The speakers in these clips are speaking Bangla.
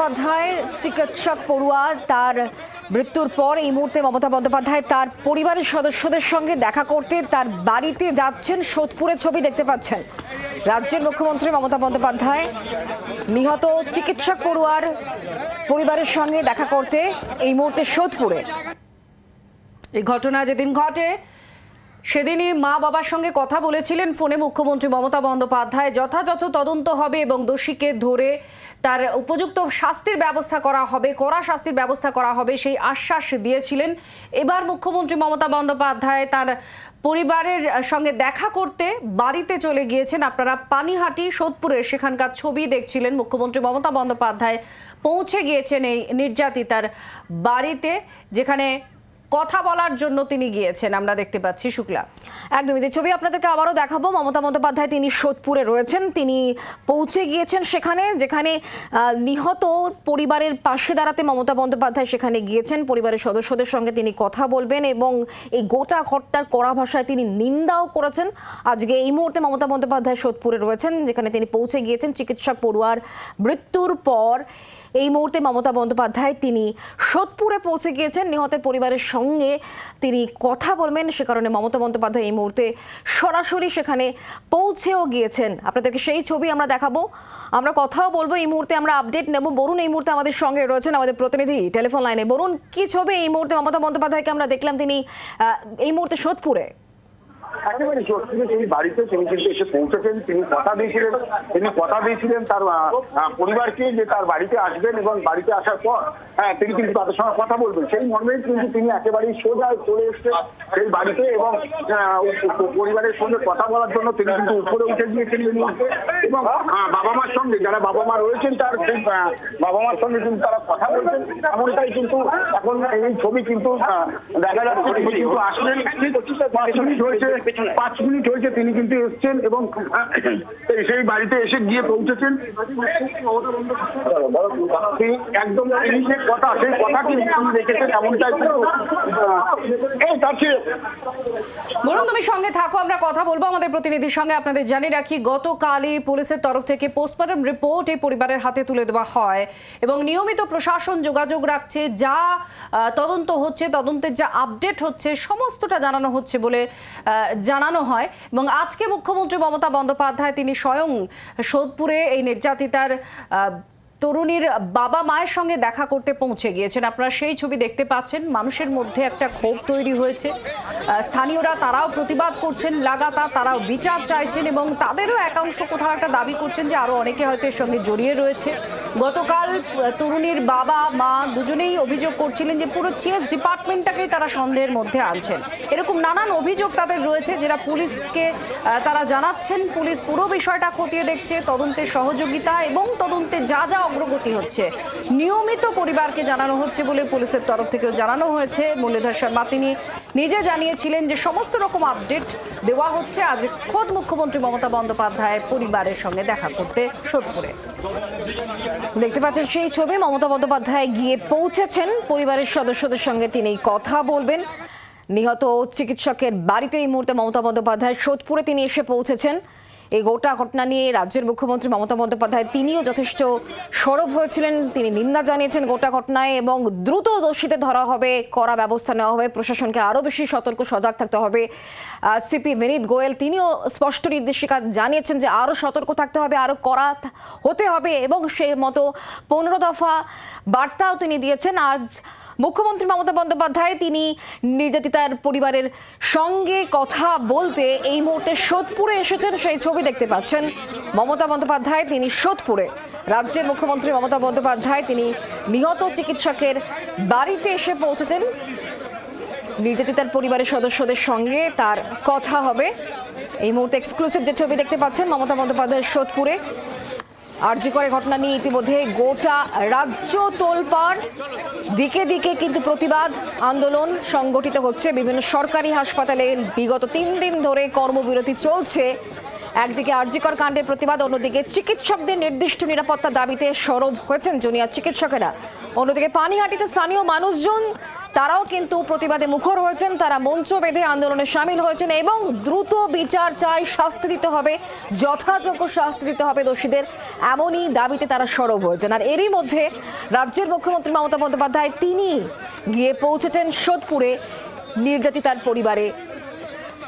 বন্দ্যোপাধ্যায় চিকিৎসক পড়ুয়া তার মৃত্যুর পর এই মুহূর্তে মমতা বন্দ্যোপাধ্যায় তার পরিবারের সদস্যদের সঙ্গে দেখা করতে তার বাড়িতে যাচ্ছেন। সোদপুরের ছবি দেখতে পাচ্ছেন রাজ্যের মুখ্যমন্ত্রী মমতা বন্দ্যোপাধ্যায়। নিহত চিকিৎসক পড়ুয়ার পরিবারের সঙ্গে দেখা করতে এই মুহূর্তে সোদপুরে। এই ঘটনা যেদিন ঘটে সেদিনই মা বাবার সঙ্গে কথা বলেছিলেন ফোনে মুখ্যমন্ত্রী মমতা বন্দ্যোপাধ্যায়। যথাযথ তদন্ত হবে এবং দোষীকে ধরে তার উপযুক্ত শাস্তির ব্যবস্থা করা হবে, কড়া শাস্তির ব্যবস্থা করা হবে সেই আশ্বাস দিয়েছিলেন। এবার মুখ্যমন্ত্রী মমতা বন্দ্যোপাধ্যায় তার পরিবারের সঙ্গে দেখা করতে বাড়িতে চলে গিয়েছেন। আপনারা পানিহাটি, সোদপুরের সেখানকার ছবি দেখছিলেন। মুখ্যমন্ত্রী মমতা বন্দ্যোপাধ্যায় পৌঁছে গিয়েছেন এই নির্যাতিতার বাড়িতে, যেখানে কথা বলার জন্য তিনি গিয়েছেন। আমরা দেখতে পাচ্ছি শুক্লা। একদমই যে ছবি আপনাদেরকে আবারও দেখাবো। মমতা বন্দ্যোপাধ্যায় তিনি সোদপুরে রয়েছেন। তিনি পৌঁছে গিয়েছেন সেখানে, যেখানে নিহত পরিবারের পাশে দাঁড়াতে মমতা বন্দ্যোপাধ্যায় সেখানে গিয়েছেন। পরিবারের সদস্যদের সঙ্গে তিনি কথা বলবেন এবং এই গোটা ঘটনার কড়া ভাষায় তিনি নিন্দাও করেছেন। আজকে এই মুহূর্তে মমতা বন্দ্যোপাধ্যায় সোদপুরে রয়েছেন, যেখানে তিনি পৌঁছে গিয়েছেন। চিকিৎসক পড়ুয়ার মৃত্যুর পর এই মুহূর্তে মমতা বন্দ্যোপাধ্যায় তিনি সোদপুরে পৌঁছে গিয়েছেন। নিহতের পরিবারের সঙ্গে তিনি কথা বলবেন। সে কারণে মমতা বন্দ্যোপাধ্যায় এই মুহূর্তে সরাসরি সেখানে পৌঁছেও গিয়েছেন। আপনাদেরকে সেই ছবি আমরা দেখাবো। আমরা কথাও বলব, এই মুহূর্তে আমরা আপডেট নেব। বরুণ এই মুহূর্তে আমাদের সঙ্গে রয়েছেন, আমাদের প্রতিনিধি টেলিফোন লাইনে বরুণ, কি ছবি এই মুহূর্তে মমতা বন্দ্যোপাধ্যায়কে আমরা দেখলাম, তিনি এই মুহূর্তে সোদপুরে। একেবারে সত্যি তিনি বাড়িতে, তিনি কিন্তু এসে পৌঁছেছেন, তিনি কথা দিয়েছিলেন, তিনি কথা দিয়েছিলেন তার পরিবারকে যে তার বাড়িতে আসবেন এবং বাড়িতে আসার পর হ্যাঁ তিনি কিন্তু তাদের সঙ্গে কথা বলবেন। সেই মর্মে কিন্তু তিনি একেবারেই সোজা চলে এসছেন সেই বাড়িতে এবং পরিবারের সঙ্গে কথা বলার জন্য তিনি কিন্তু উপরে উঠে গিয়েছেন মুহূর্তে এবং বাবা মার সঙ্গে, যারা বাবা মা রয়েছেন তার বাবা মার সঙ্গে কিন্তু তারা কথা বলছেন। এমনটাই কিন্তু এখন এই ছবি কিন্তু দেখা যাচ্ছে, তিনি কিন্তু আসলেন। পাঁচ মিনিট হয়েছে পাঁচ মিনিট হয়েছে তিনি কিন্তু এসছেন এবং সেই বাড়িতে এসে গিয়ে পৌঁছেছেন। একদম যে কথা সেই কথা কিন্তু তিনি রেখেছেন এমনটাই এই কাছে বরুণ তুমি সঙ্গে থাকো আমরা কথা বলব আমাদের প্রতিনিধির সঙ্গে। আপনাদের জানিয়ে রাখি গতকালই পুলিশের তরফ থেকে পোস্টমর্টম রিপোর্ট এই পরিবারের হাতে তুলে দেওয়া হয় এবং নিয়মিত প্রশাসন যোগাযোগ রাখছে যা তদন্ত হচ্ছে তদন্তের যা আপডেট হচ্ছে সমস্তটা জানানো হচ্ছে বলে আহ, জানানো হয় এবং আজকে মুখ্যমন্ত্রী মমতা বন্দ্যোপাধ্যায় তিনি স্বয়ং সোদপুরে এই নির্যাতিতার তরুণীর বাবা মায়ের সঙ্গে দেখা করতে পৌঁছে গিয়েছেন। আপনারা সেই ছবি দেখতে পাচ্ছেন। মানুষের মধ্যে একটা ক্ষোভ তৈরি হয়েছে। স্থানীয়রা তারাও প্রতিবাদ করছেন, লাগাতার তারাও বিচার চাইছেন এবং তাদেরও একাংশ কোথাও একটা দাবি করছেন যে আরও অনেকে হয়তো এর সঙ্গে জড়িয়ে রয়েছে। গতকাল তরুণীর বাবা, মা দুজনেই অভিযোগ করছিলেন যে পুরো চেস ডিপার্টমেন্টটাকেই তারা সন্দেহের মধ্যে আনছেন। এরকম নানান অভিযোগ তাদের রয়েছে যেটা পুলিশকে তারা জানাচ্ছেন। পুলিশ পুরো বিষয়টা খতিয়ে দেখছে, তদন্তের সহযোগিতা এবং তদন্তে যা যা অগ্রগতি হচ্ছে নিয়মিত পরিবারকে জানানো হচ্ছে বলে পুলিশের তরফ থেকেও জানানো হয়েছে। মুরলীধর শর্মা, তিনি নিজে জানিয়েছিলেন যে সমস্ত রকম আপডেট দেওয়া হচ্ছে। আজ খোদ মুখ্যমন্ত্রী মমতা বন্দ্যোপাধ্যায় পরিবারের সঙ্গে দেখা করতে সোদপুরে। দেখতে পাচ্ছেন সেই ছবি, মমতা বন্দ্যোপাধ্যায় গিয়ে পৌঁছেছেন। পরিবারের সদস্যদের সঙ্গে তিনি কথা বলবেন। নিহত চিকিৎসকের বাড়িতে এই মুহূর্তে মমতা বন্দ্যোপাধ্যায়, সোদপুরে তিনি এসে পৌঁছেছেন। এই গোটা ঘটনা নিয়ে রাজ্যের মুখ্যমন্ত্রী মমতা বন্দ্যোপাধ্যায় তিনিও যথেষ্ট সরব হয়েছিলেন। তিনি নিন্দা জানিয়েছেন গোটা ঘটনায় এবং দ্রুত দোষীতে ধরা হবে, কড়া ব্যবস্থা নেওয়া হবে, প্রশাসনকে আরও বেশি সতর্ক, সজাগ থাকতে হবে। সিপি বিনীত গোয়েল তিনিও স্পষ্ট নির্দেশিকা জানিয়েছেন যে আরও সতর্ক থাকতে হবে, আরও থা- হতে হবে এবং সেই মতো পনেরো দফা বার্তাও তিনি দিয়েছেন। আজ মুখ্যমন্ত্রী মমতা বন্দ্যোপাধ্যায় তিনি নির্যাতিতার পরিবারের সঙ্গে কথা বলতে এই মুহূর্তে সোদপুরে এসেছেন, সেই ছবি দেখতে পাচ্ছেন। মমতা বন্দ্যোপাধ্যায় তিনি সোদপুরে। রাজ্যের মুখ্যমন্ত্রী মমতা বন্দ্যোপাধ্যায় তিনি নিহত চিকিৎসকের বাড়িতে এসে পৌঁছেছেন। নির্যাতিতার পরিবারের সদস্যদের সঙ্গে তার কথা হবে। এই মুহূর্তে এক্সক্লুসিভ যে ছবি দেখতে পাচ্ছেন মমতা বন্দ্যোপাধ্যায়ের সোদপুরে। আরজি করে ঘটনা নিয়ে ইতিমধ্যে গোটা রাজ্য তোলপাড়। দিকে দিকে কিন্তু প্রতিবাদ, আন্দোলন সংগঠিত হচ্ছে বিভিন্ন সরকারি হাসপাতালে। বিগত তিন দিন ধরে কর্মবিরতি চলছে। একদিকে আরজিকর কাণ্ডের প্রতিবাদ, অন্যদিকে চিকিৎসকদের নির্দিষ্ট নিরাপত্তা দাবিতে সরব হয়েছেন জুনিয়র চিকিৎসকেরা। অন্যদিকে পানিহাটিতে স্থানীয় মানুষজন তারাও কিন্তু প্রতিবাদে মুখর হয়েছেন। তারা মঞ্চ বেঁধে আন্দোলনে সামিল হয়েছেন এবং দ্রুত বিচার চায়, শাস্তি দিতে হবে, যথাযোগ্য শাস্তি দিতে হবে দোষীদের। এমনই দাবিতে তারা সরব হয়েছেন। আর এরই মধ্যে রাজ্যের মুখ্যমন্ত্রী মমতা বন্দ্যোপাধ্যায় তিনি গিয়ে পৌঁছেছেন সোদপুরে। নির্যাতিতার পরিবারে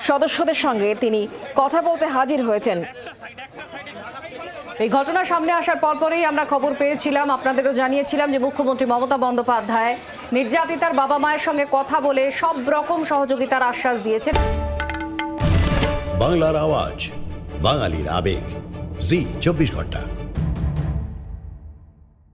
সদস্যদের সঙ্গে তিনি কথা বলতে হাজির হয়েছেন। এই ঘটনা সামনে আসার পরপরই আমরা খবর পেয়েছিলাম। আপনাদেরও জানিয়েছিলাম যে মুখ্যমন্ত্রী মমতা বন্দ্যোপাধ্যায় নির্যাতিতার বাবা মায়ের সঙ্গে কথা বলে সব রকম সহযোগিতার আশ্বাস দিয়েছেন। বাংলার আওয়াজ, বাঙালির আবেগ। জি, চব্বিশ ঘণ্টা।